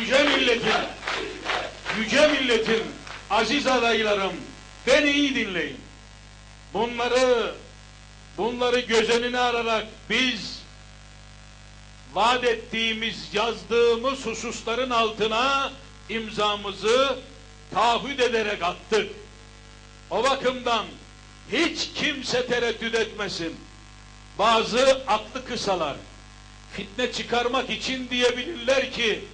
yüce milletin, yüce milletin aziz adaylarım, beni iyi dinleyin. Bunları, bunları göz önüne alarak biz vaat ettiğimiz, yazdığımız hususların altına imzamızı taahhüt ederek attık. O bakımdan hiç kimse tereddüt etmesin. Bazı aklı kısalar fitne çıkarmak için diyebilirler ki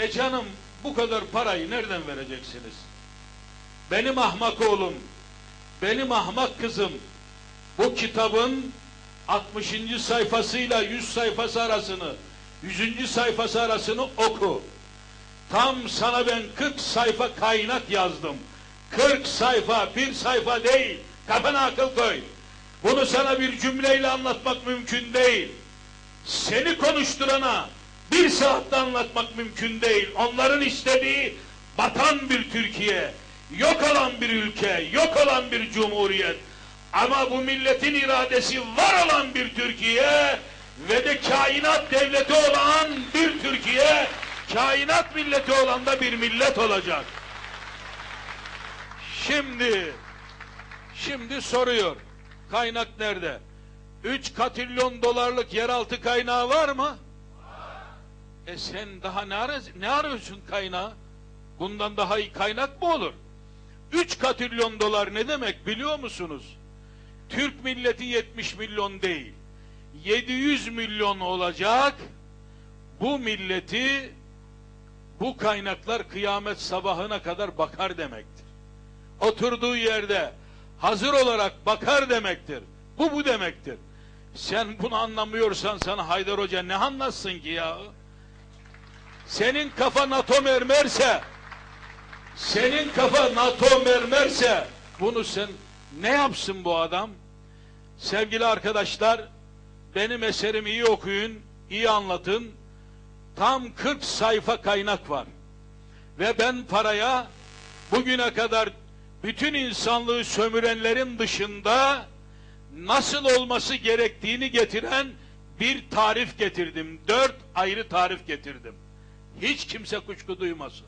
e canım bu kadar parayı nereden vereceksiniz? Benim ahmak oğlum, benim ahmak kızım bu kitabın 60. sayfasıyla 100 sayfası arasını, 100. sayfası arasını oku. Tam sana ben 40 sayfa kaynak yazdım. 40 sayfa, bir sayfa değil. Kafana akıl koy. Bunu sana bir cümleyle anlatmak mümkün değil. Seni konuşturana bir saatte anlatmak mümkün değil. Onların istediği batan bir Türkiye, yok olan bir ülke, yok olan bir cumhuriyet. Ama bu milletin iradesi var olan bir Türkiye ve de kainat devleti olan bir Türkiye, kainat milleti olan da bir millet olacak. Şimdi, şimdi soruyor, kaynak nerede? 3 katrilyon dolarlık yeraltı kaynağı var mı? E sen daha ne, ar ne arıyorsun kaynağı? Bundan daha iyi kaynak mı olur? 3 katrilyon dolar ne demek biliyor musunuz? Türk milleti 70 milyon değil. 700 milyon olacak. Bu milleti bu kaynaklar kıyamet sabahına kadar bakar demektir. Oturduğu yerde hazır olarak bakar demektir. Bu bu demektir. Sen bunu anlamıyorsan sana Haydar Hoca ne anlatsın ki ya? Senin kafa NATO mermerse senin kafa NATO mermerse bunu sen ne yapsın bu adam? Sevgili arkadaşlar benim eserimi iyi okuyun, iyi anlatın. Tam 40 sayfa kaynak var. Ve ben paraya bugüne kadar bütün insanlığı sömürenlerin dışında nasıl olması gerektiğini getiren bir tarif getirdim. Dört ayrı tarif getirdim. Hiç kimse kuşku duymasın.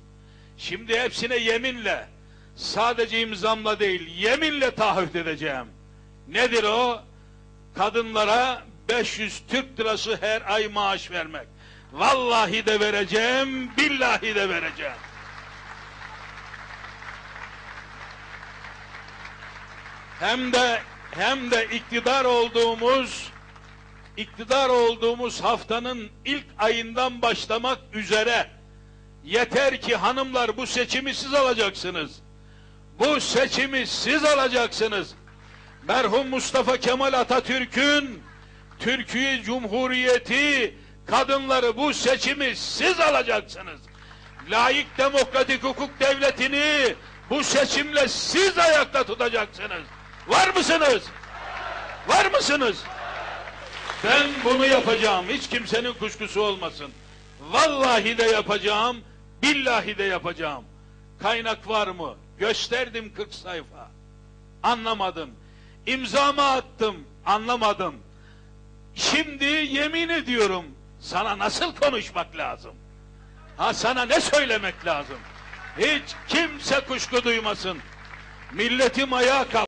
Şimdi hepsine yeminle, sadece imzamla değil, yeminle taahhüt edeceğim. Nedir o? Kadınlara 500 Türk lirası her ay maaş vermek. Vallahi de vereceğim, billahi de vereceğim. Hem de hem de iktidar olduğumuz iktidar olduğumuz haftanın ilk ayından başlamak üzere yeter ki hanımlar bu seçimi siz alacaksınız. Bu seçimi siz alacaksınız. Merhum Mustafa Kemal Atatürk'ün Türkiye Cumhuriyeti kadınları bu seçimi siz alacaksınız. Layık demokratik hukuk devletini bu seçimle siz ayakta tutacaksınız. Var mısınız? Var mısınız? Ben bunu yapacağım. Hiç kimsenin kuşkusu olmasın. Vallahi de yapacağım. Billahi de yapacağım. Kaynak var mı? Gösterdim 40 sayfa. Anlamadın. İmzamı attım. Anlamadın. Şimdi yemin ediyorum sana nasıl konuşmak lazım? Ha sana ne söylemek lazım? Hiç kimse kuşku duymasın. Milletim ayağa kalk.